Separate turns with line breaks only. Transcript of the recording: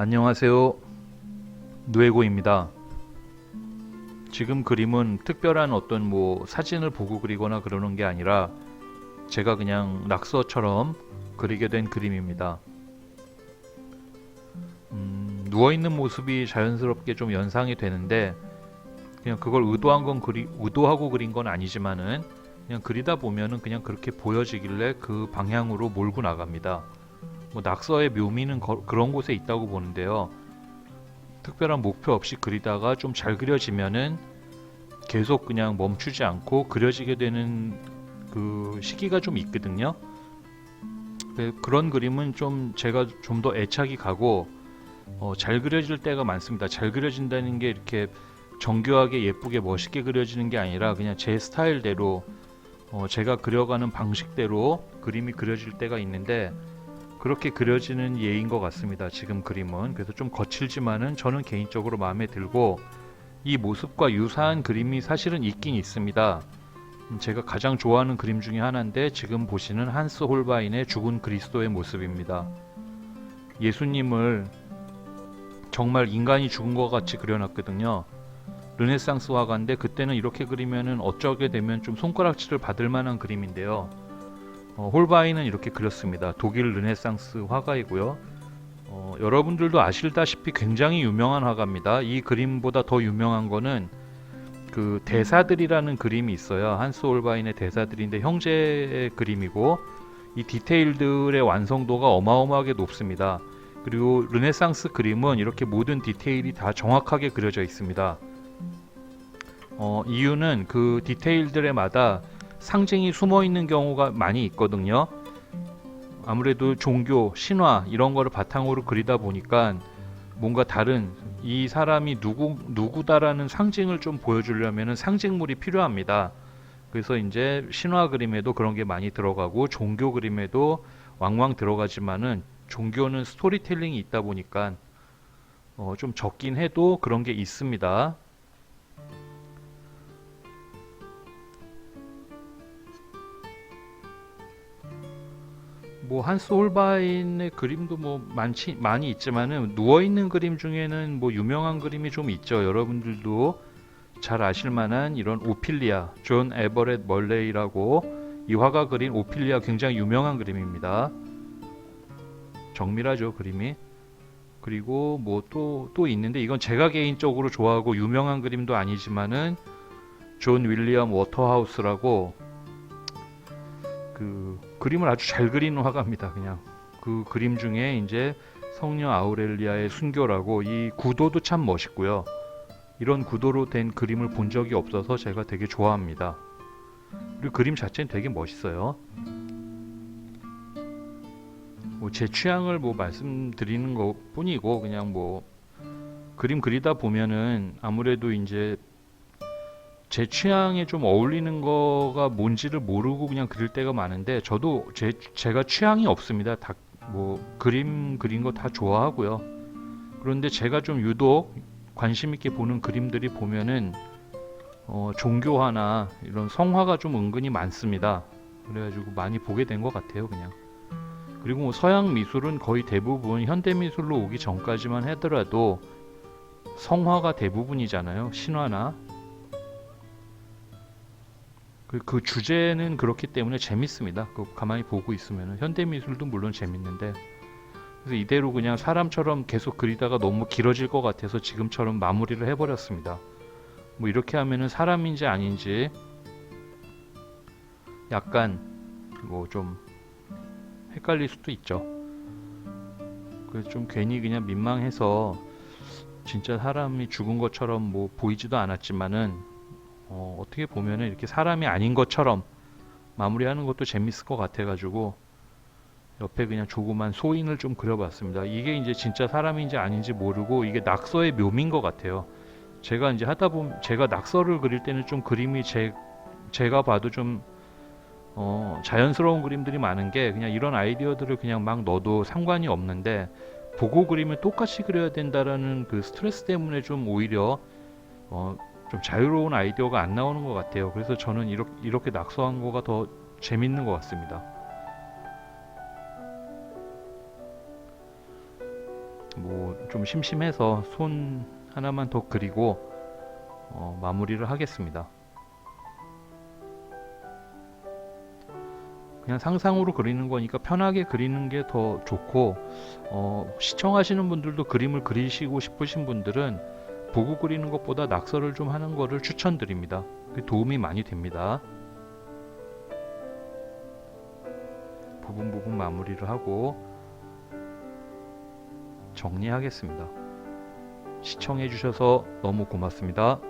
안녕하세요. 누에고입니다. 지금 그림은 특별한 어떤 뭐 사진을 보고 그리거나 그러는 게 아니라 제가 그냥 낙서처럼 그리게 된 그림입니다. 음, 누워있는 모습이 자연스럽게 좀 연상이 되는데 그냥 그걸 의도한 건 그리, 의도하고 그린 건 아니지만은 그냥 그리다 보면은 그냥 그렇게 보여지길래 그 방향으로 몰고 나갑니다. 뭐 낙서의 묘미는 거- 그런 곳에 있다고 보는데요. 특별한 목표 없이 그리다가 좀 잘 그려지면은 계속 그냥 멈추지 않고 그려지게 되는 그 시기가 좀 있거든요. 네, 그런 그림은 좀 제가 좀 더 애착이 가고 어, 잘 그려질 때가 많습니다. 잘 그려진다는 게 이렇게 정교하게 예쁘게 멋있게 그려지는 게 아니라 그냥 제 스타일대로 어, 제가 그려가는 방식대로 그림이 그려질 때가 있는데 그렇게 그려지는 예인 것 같습니다. 지금 그림은 그래서 좀 거칠지만은 저는 개인적으로 마음에 들고 이 모습과 유사한 그림이 사실은 있긴 있습니다. 음, 제가 가장 좋아하는 그림 중에 하나인데 지금 보시는 한스 홀바인의 죽은 그리스도의 모습입니다. 예수님을 정말 인간이 죽은 것 같이 그려놨거든요. 르네상스 화가인데 그때는 이렇게 그리면은 어쩌게 되면 좀 손가락질을 받을 만한 그림인데요. 어, 홀바인은 이렇게 그렸습니다. 독일 르네상스 화가이고요. 어, 여러분들도 아실다시피 굉장히 유명한 화가입니다. 이 그림보다 더 유명한 거는 그 대사들이라는 그림이 있어요. 한스 홀바인의 대사들인데 형제의 그림이고 이 디테일들의 완성도가 어마어마하게 높습니다. 그리고 르네상스 그림은 이렇게 모든 디테일이 다 정확하게 그려져 있습니다. 어, 이유는 그 디테일들에마다 상징이 숨어 있는 경우가 많이 있거든요. 아무래도 종교, 신화 이런 거를 바탕으로 그리다 보니까 뭔가 다른 이 사람이 누구 누구다라는 상징을 좀 보여주려면은 상징물이 필요합니다. 그래서 이제 신화 그림에도 그런 게 많이 들어가고 종교 그림에도 왕왕 들어가지만은 종교는 스토리텔링이 있다 보니까 어, 좀 적긴 해도 그런 게 있습니다. 뭐 한스 홀바인의 그림도 뭐 많지 많이 있지만은 누워 있는 그림 중에는 뭐 유명한 그림이 좀 있죠. 여러분들도 잘 아실 만한 이런 오필리아 존 에버렛 멀레이라고 이 화가 그린 오필리아 굉장히 유명한 그림입니다. 정밀하죠 그림이. 그리고 뭐또또 있는데 이건 제가 개인적으로 좋아하고 유명한 그림도 아니지만은 존 윌리엄 워터하우스라고 그 그림을 아주 잘 그리는 화가입니다. 그냥 그 그림 중에 이제 성녀 아우렐리아의 순교라고 이 구도도 참 멋있고요. 이런 구도로 된 그림을 본 적이 없어서 제가 되게 좋아합니다. 그리고 그림 자체는 되게 멋있어요. 뭐 제 취향을 뭐 말씀드리는 것 뿐이고 그냥 뭐 그림 그리다 보면은 아무래도 이제 제 취향에 좀 어울리는 거가 뭔지를 모르고 그냥 그릴 때가 많은데 저도 제 제가 취향이 없습니다. 다 뭐 그림 그린 거 다 좋아하고요. 그런데 제가 좀 유독 관심 있게 보는 그림들이 보면은 어, 종교화나 이런 성화가 좀 은근히 많습니다. 그래가지고 많이 보게 된 것 같아요, 그냥. 그리고 뭐 서양 미술은 거의 대부분 현대 미술로 오기 전까지만 하더라도 성화가 대부분이잖아요, 신화나 그, 그 주제는 그렇기 때문에 재밌습니다. 그 가만히 보고 있으면 현대 미술도 물론 재밌는데 그래서 이대로 그냥 사람처럼 계속 그리다가 너무 길어질 것 같아서 지금처럼 마무리를 해버렸습니다. 뭐 이렇게 하면은 사람인지 아닌지 약간 뭐 좀 헷갈릴 수도 있죠. 그래서 좀 괜히 그냥 민망해서 진짜 사람이 죽은 것처럼 뭐 보이지도 않았지만은 어, 어떻게 보면은 이렇게 사람이 아닌 것처럼 마무리하는 것도 재밌을 것 같아가지고 옆에 그냥 조그만 소인을 좀 그려봤습니다. 이게 이제 진짜 사람인지 아닌지 모르고 이게 낙서의 묘미인 것 같아요. 제가 이제 하다 보면 제가 낙서를 그릴 때는 좀 그림이 제 제가 봐도 좀 어, 자연스러운 그림들이 많은 게 그냥 이런 아이디어들을 그냥 막 넣어도 상관이 없는데 보고 그림을 똑같이 그려야 된다라는 그 스트레스 때문에 좀 오히려 어, 좀 자유로운 아이디어가 안 나오는 것 같아요. 그래서 저는 이렇게, 이렇게 낙서한 거가 더 재밌는 것 같습니다. 뭐 좀 심심해서 손 하나만 더 그리고 어, 마무리를 하겠습니다. 그냥 상상으로 그리는 거니까 편하게 그리는 게 더 좋고 어, 시청하시는 분들도 그림을 그리시고 싶으신 분들은 보고 그리는 것보다 낙서를 좀 하는 거를 추천드립니다. 도움이 많이 됩니다. 부분 부분 마무리를 하고 정리하겠습니다. 시청해 주셔서 너무 고맙습니다.